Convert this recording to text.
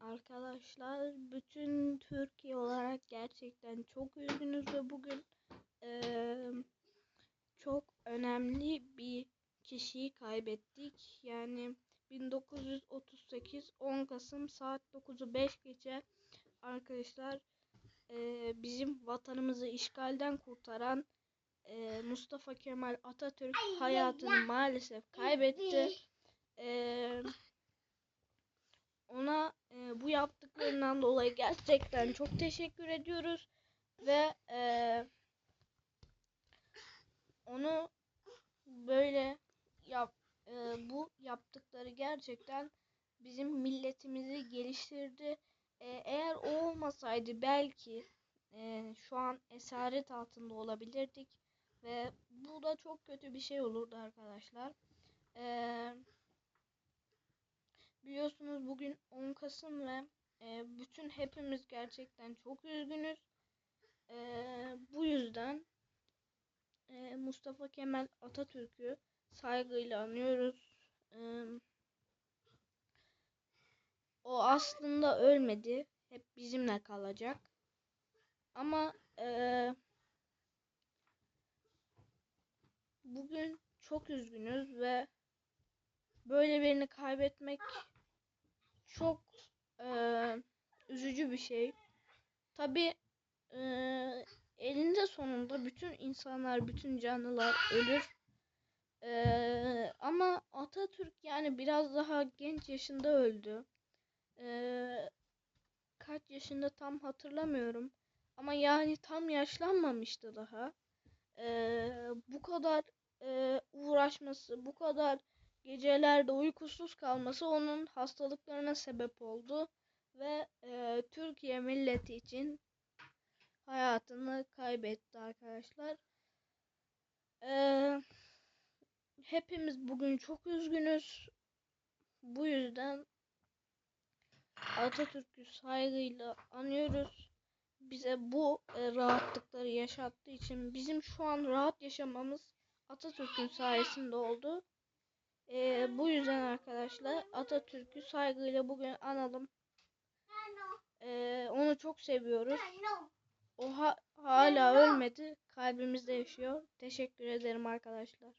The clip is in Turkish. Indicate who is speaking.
Speaker 1: Arkadaşlar bütün Türkiye olarak gerçekten çok üzgünüz ve bugün çok önemli bir kişiyi kaybettik. Yani 1938 10 Kasım saat 9'u 5 geçe arkadaşlar eee, bizim vatanımızı işgalden kurtaran eee, Mustafa Kemal Atatürk hayatını maalesef kaybetti. Eee ona e, bu yaptıklarından dolayı gerçekten çok teşekkür ediyoruz ve e, onu böyle yap e, bu yaptıkları gerçekten bizim milletimizi geliştirdi. E, eğer o olmasaydı belki e, şu an esaret altında olabilirdik ve bu da çok kötü bir şey olurdu arkadaşlar. Eee Biliyorsunuz bugün 10 Kasım ve e, bütün hepimiz gerçekten çok üzgünüz. E, bu yüzden e, Mustafa Kemal Atatürk'ü saygıyla anıyoruz. E, o aslında ölmedi. Hep bizimle kalacak. Ama e, bugün çok üzgünüz ve böyle birini kaybetmek çok e, üzücü bir şey. Tabi e, elinde sonunda bütün insanlar, bütün canlılar ölür. E, ama Atatürk yani biraz daha genç yaşında öldü. E, kaç yaşında tam hatırlamıyorum. Ama yani tam yaşlanmamıştı daha. E, bu kadar e, uğraşması, bu kadar gecelerde uykusuz kalması onun hastalıklarına sebep oldu ve e, Türkiye milleti için hayatını kaybetti arkadaşlar. E, hepimiz bugün çok üzgünüz. Bu yüzden Atatürk'ü saygıyla anıyoruz. Bize bu e, rahatlıkları yaşattığı için bizim şu an rahat yaşamamız Atatürk'ün sayesinde oldu. Ee, bu yüzden arkadaşlar Atatürk'ü saygıyla bugün analım. Ee, onu çok seviyoruz. O ha hala ölmedi. Kalbimizde yaşıyor. Teşekkür ederim arkadaşlar.